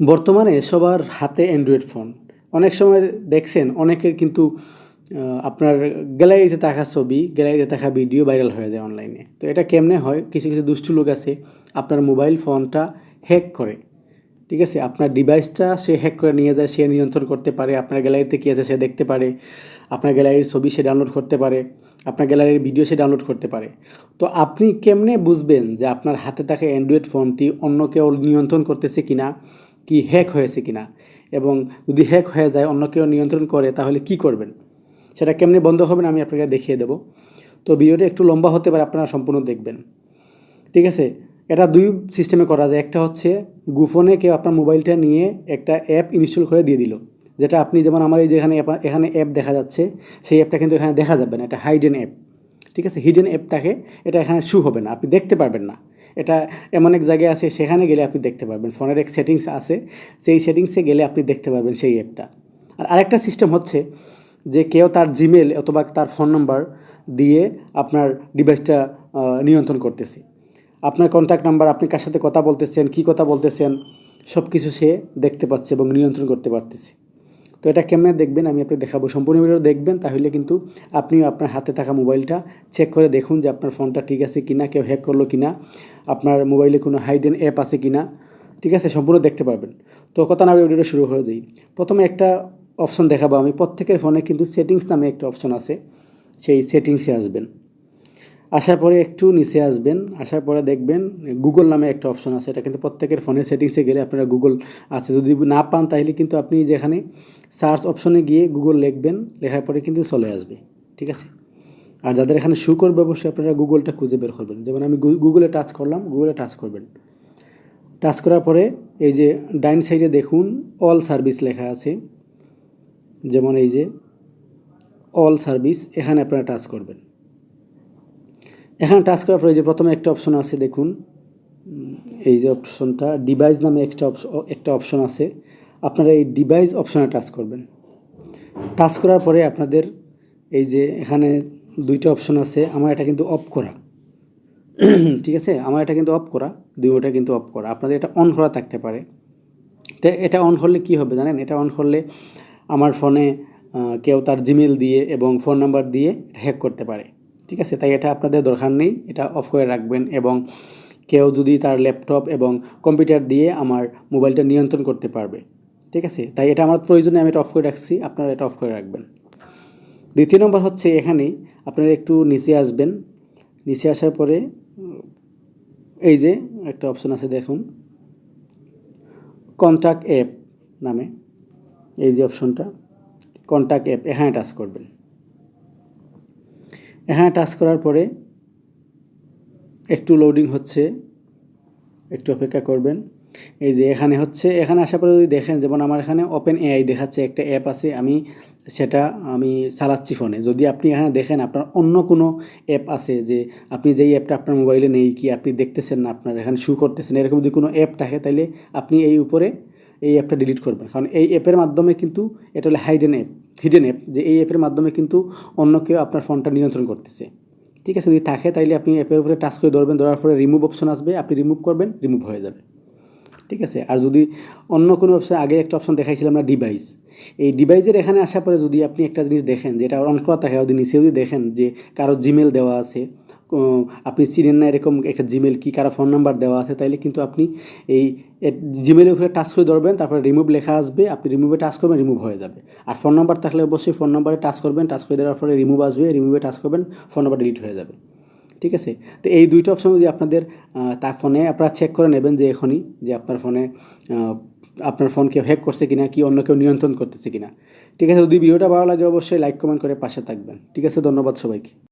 বর্তমানে সবার হাতে অ্যান্ড্রয়েড ফোন অনেক সময় দেখছেন, অনেকের কিন্তু আপনার গ্যালারিতে থাকা ছবি, গ্যালারিতে থাকা ভিডিও ভাইরাল হয়ে যায় অনলাইনে তো এটা কেমনে হয়? কিছু কিছু দুষ্টু লোক আছে, আপনার মোবাইল ফোনটা হ্যাক করে। ঠিক আছে? আপনার ডিভাইসটা সে হ্যাক করে নিয়ে যায়, সে নিয়ন্ত্রণ করতে পারে। আপনার গ্যালারিতে কী আছে সে দেখতে পারে। আপনার গ্যালারির ছবি সে ডাউনলোড করতে পারে। আপনার গ্যালারির ভিডিও সে ডাউনলোড করতে পারে। তো আপনি কেমনে বুঝবেন যে আপনার হাতে থাকা অ্যান্ড্রয়েড ফোনটি অন্য কেউ নিয়ন্ত্রণ করতেছে কিনা? কি হ্যাক হয়েছে কিনা? এবং যদি হ্যাক হয়ে যায়, অন্য কেউ নিয়ন্ত্রণ করে, তাহলে কি করবেন? সেটা কেমনে বন্ধ হবে না, আমি আপনাকে দেখিয়ে দেবো। তো ভিডিওটা একটু লম্বা হতে পারে, আপনারা সম্পূর্ণ দেখবেন। ঠিক আছে? এটা দুই সিস্টেমে করা যায়। একটা হচ্ছে গুফোনে কেউ আপনার মোবাইলটা নিয়ে একটা অ্যাপ ইনস্টল করে দিয়ে দিল। যেটা আপনি যেমন আমার এই যেখানে এখানে অ্যাপ দেখা যাচ্ছে, সেই অ্যাপটা কিন্তু এখানে দেখা যাবে না। এটা হাইডেন অ্যাপ ঠিক আছে? হিডেন অ্যাপটাকে এটা এখানে শু হবে না। আপনি দেখতে পারবেন না। এটা এমন এক জায়গায় আছে, সেখানে গেলে আপনি দেখতে পারবেন। ফোনের এক সেটিংস আছে, সেই সেটিংসে গেলে আপনি দেখতে পারবেন সেই অ্যাপটা আর আরেকটা সিস্টেম হচ্ছে যে কেউ তার জিমেল অথবা তার ফোন নাম্বার দিয়ে আপনার ডিভাইসটা নিয়ন্ত্রণ করতেছে। আপনার কন্ট্যাক্ট নাম্বার আপনি কার সাথে কথা বলতেছেন, কী কথা বলতেছেন সব কিছু সে দেখতে পাচ্ছে এবং নিয়ন্ত্রণ করতে পারতেছে। তো এটা কেমনে দেখবেন আমি আপনাকে দেখাবো। সম্পূর্ণ ভিডিও দেখবেন, তাহলে কিন্তু আপনিও আপনার হাতে থাকা মোবাইলটা চেক করে দেখুন যে আপনার ফোনটা ঠিক আছে কিনা, কেউ হ্যাক করল কিনা, আপনার মোবাইলে কোনো হাইডেন অ্যাপ আছে কিনা, ঠিক আছে? সম্পূর্ণ দেখতে পারবেন। তো কথা না ভিডিওটা শুরু হয়ে যাই। প্রথমে একটা অপশন দেখাবো আমি। প্রত্যেকের ফোনে কিন্তু সেটিংস নামে একটা অপশন আছে। সেই সেটিংসে আসবেন। আসার পরে একটু নিচে আসবেন, আসার পরে দেখবেন গুগল নামে একটা অপশন আছে। এটা কিন্তু প্রত্যেকের ফোনে সেটিংসে গেলে আপনারা গুগল আছে। যদি না পান তাহলে কিন্তু আপনি যেখানে সার্চ অপশনে গিয়ে গুগল লিখবেন, লেখার পরে কিন্তু চলে আসবে। ঠিক আছে? আর যাদের এখানে শু করবে অবশ্যই আপনারা গুগলটা খুঁজে বের করবেন। যেমন আমি গুগলে টাচ করলাম গুগলে টাচ করবেন। টাচ করার পরে এই যে ডাইন সাইডে দেখুন অল সার্ভিস লেখা আছে। যেমন এই যে অল সার্ভিস এখানে আপনারা টাচ করবেন। এখানে টাচ করার পরে যে প্রথমে একটা অপশন আছে, দেখুন। এই যে অপশনটা ডিভাইস নামে একটা একটা অপশন আছে। আপনারা এই ডিভাইস অপশনে টাচ করবেন। টাচ করার পরে আপনাদের এই যে এখানে দুইটা অপশন আছে, আমার এটা কিন্তু অফ করা। ঠিক আছে? আমার এটা কিন্তু অফ করা, দুইটা কিন্তু অফ করা। আপনাদের এটা অন করা থাকতে পারে। তো এটা অন করলে কি হবে জানেন? এটা অন করলে আমার ফোনে কেউ তার জিমেল দিয়ে এবং ফোন নাম্বার দিয়ে হ্যাক করতে পারে। ঠিক আছে? তাই এটা আপনাদের দরকার নেই। এটা অফ করে রাখবেন এবং কেউ যদি তার ল্যাপটপ এবং কম্পিউটার দিয়ে আমার মোবাইলটা নিয়ন্ত্রণ করতে পারবে। ঠিক আছে? তাই এটা আমার প্রয়োজনে আমি এটা অফ করে রাখছি। আপনারা এটা অফ করে রাখবেন। দ্বিতীয় নম্বর হচ্ছে এখানে আপনারা একটু নিচে আসবেন। নিচে আসার পরে, এই যে একটা অপশন আছে দেখুন। কন্ট্যাক্ট অ্যাপ নামে। এই যে অপশনটা কন্ট্যাক্ট অ্যাপ এখানে টাচ করবেন। এখানে টাচ করার পরে একটু লোডিং হচ্ছে, একটু অপেক্ষা করবেন। এই যে এখানে হচ্ছে, এখানে আসার পরে যদি দেখেন, যেমন আমার এখানে ওপেন এআই দেখাচ্ছে একটা অ্যাপ আছে, আমি সেটা আমি চালাচ্ছি ফোনে যদি আপনি এখানে দেখেন আপনার অন্য কোনো অ্যাপ আছে যে আপনি যেই অ্যাপটা আপনার মোবাইলে নেই কি আপনি দেখতেছেন না, আপনার এখানে শু করতেছেন, এরকম যদি কোনো অ্যাপ থাকে তাহলে আপনি এই উপরে এই অ্যাপটা ডিলিট করবেন। কারণ এই অ্যাপের মাধ্যমে কিন্তু এটা হলো হাইডেন অ্যাপ হিডেন অ্যাপ যে এই অ্যাপের মাধ্যমে কিন্তু অন্য কেউ আপনার ফোনটা নিয়ন্ত্রণ করতেছে। ঠিক আছে, যদি থাকে তাইলে আপনি অ্যাপের উপরে টাচ করে ধরবেন, ধরার ফলে রিমুভ অপশন আসবে, আপনি রিমুভ করবেন রিমুভ হয়ে যাবে। ঠিক আছে, আর যদি অন্য কোনো অপশন আগে একটা অপশন দেখাইছিলাম না ডিভাইস এই ডিভাইসের এখানে আসার পরে যদি আপনি একটা জিনিস দেখেন, যেটা অন করা থাকে, যদি নিচে যদি দেখেন যে কারও জিমেল দেওয়া আছে আপনি চিনেন না এরকম একটা জিমেল কি কারও ফোন নাম্বার দেওয়া আছে, তাইলে কিন্তু আপনি এই জিমেলের উপরে টাচ করে ধরবেন, তারপরে রিমুভ লেখা আসবে, আপনি রিমুভে টাচ করবেন রিমুভ হয়ে যাবে। আর ফোন নাম্বার থাকলে অবশ্যই ফোন নাম্বারে টাচ করবেন টাচ করে দেওয়ার পরে রিমুভ আসবে রিমুভে টাচ করবেন ফোন নাম্বার ডিলিট হয়ে যাবে। ঠিক আছে? তো এই দুইটা অপশন যদি আপনাদের তার ফোনে আপনারা চেক করে নেবেন যে এখনই যে আপনার ফোনে আপনার ফোন কেউ হ্যাক করছে কিনা, কি অন্য কেউ নিয়ন্ত্রণ করতেছে কিনা। ঠিক আছে? যদি ভিডিওটা ভালো লাগে, অবশ্যই লাইক কমেন্ট করে পাশে থাকবেন। ঠিক আছে? ধন্যবাদ সবাইকে।